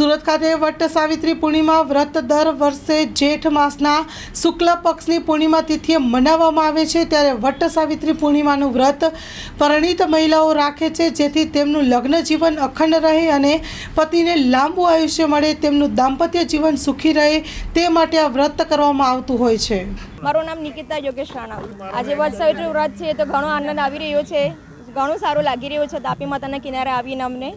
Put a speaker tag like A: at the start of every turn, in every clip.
A: સુરત ખાતે વટ્ટ સાવિત્રી પૂર્ણિમા વ્રત દર વર્ષે જેઠ માસના શુક્લ પક્ષની પૂર્ણિમા તિથિએ મનાવવામાં આવે છે. ત્યારે વટ્ટ સાવિત્રી પૂર્ણિમાનું વ્રત પરિણીત મહિલાઓ રાખે છે, જેથી તેમનું લગ્ન જીવન અખંડ રહે અને પતિને લાંબુ આયુષ્ય મળે, તેમનું દાંપત્ય જીવન સુખી રહે, તે માટે આ વ્રત કરવામાં આવતું હોય છે.
B: મારું નામ નિકિતા યોગેશ રાણા. આજે વટસાવિત્રી વ્રત છે, તો ઘણો આનંદ આવી રહ્યો છે. ઘણું સારું લાગી રહ્યું છે, તાપી માતાના કિનારે આવીને અમને.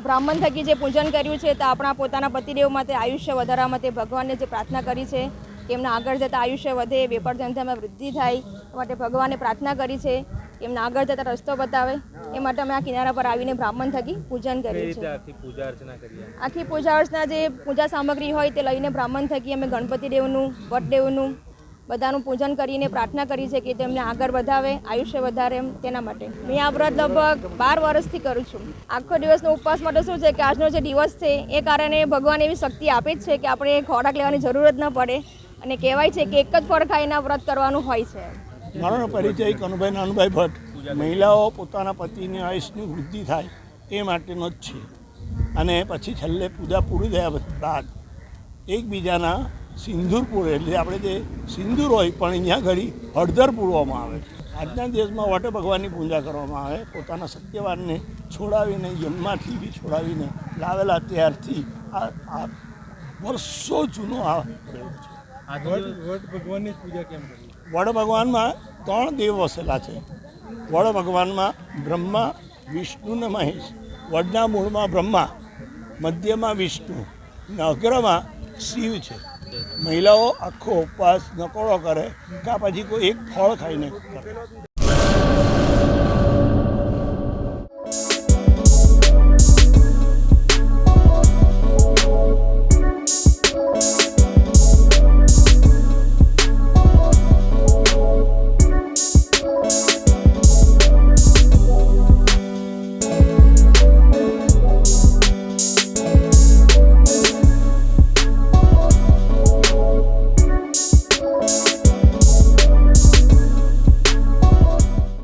B: બ્રાહ્મણ થકી જે પૂજન કર્યું છે તો આપણા પોતાના પતિદેવ માટે આયુષ્ય વધારવા માટે ભગવાનને જે પ્રાર્થના કરી છે એમના આગળ જતાં આયુષ્ય વધે વેપાર ધંધામાં વૃદ્ધિ થાય એ માટે ભગવાને પ્રાર્થના કરી છે એમના આગળ જતાં રસ્તો બતાવે એ માટે અમે આ કિનારા પર આવીને બ્રાહ્મણ થકી પૂજન કર્યું છે.
C: આખી પૂજા અર્ચના
B: આખી પૂજા અર્ચના જે પૂજા સામગ્રી હોય તે લઈને બ્રાહ્મણ થકી અમે ગણપતિ દેવનું વટદેવનું બધાનું પૂજન કરીને પ્રાર્થના કરી છે કે તેમને આગળ વધાવે, આયુષ્ય વધારે તેના માટે. મેં આ વ્રત લગભગ બાર વર્ષથી કરું છું. આખો દિવસનો ઉપવાસ માટે શું છે કે આજનો જે દિવસ છે, એ કારણે ભગવાન એવી શક્તિ આપે જ છે કે આપણે ખોરાક લેવાની જરૂર જ ન પડે અને કહેવાય છે કે એક જ ફળ ખાઈને વ્રત કરવાનું હોય છે.
D: મારો પરિચય કનુભાઈ નાનુભાઈ ભટ્ટ. મહિલાઓ પોતાના પતિની આયુષની વૃદ્ધિ થાય એ માટેનો જ છે. અને પછી છેલ્લે પૂજા પૂરી થયા બાદ એકબીજાના સિંદૂર પૂરે એટલે આપણે જે સિંદૂર હોય પણ અહીંયા ઘડી હળદર પૂરવામાં આવે છે. આજના દિવસમાં વટે ભગવાનની પૂજા કરવામાં આવે પોતાના સત્યવાનને છોડાવીને યમમાંથી બી છોડાવીને લાવેલા ત્યારથી આ આ વર્ષો જૂનો આ પ્રયોગ છે.
C: વટ વટ ભગવાનની પૂજા કેમ
D: વડ ભગવાનમાં ત્રણ દેવ વસેલા છે. વડ ભગવાનમાં બ્રહ્મા વિષ્ણુ ને મહેશ. વડના મૂળમાં બ્રહ્મા મધ્યમાં વિષ્ણુ અને અગ્રમાં શિવ છે. મહિલાઓ આખો ઉપવાસ નકોડો કરે કાં પછી કોઈ એક ફળ ખાઈને કરે.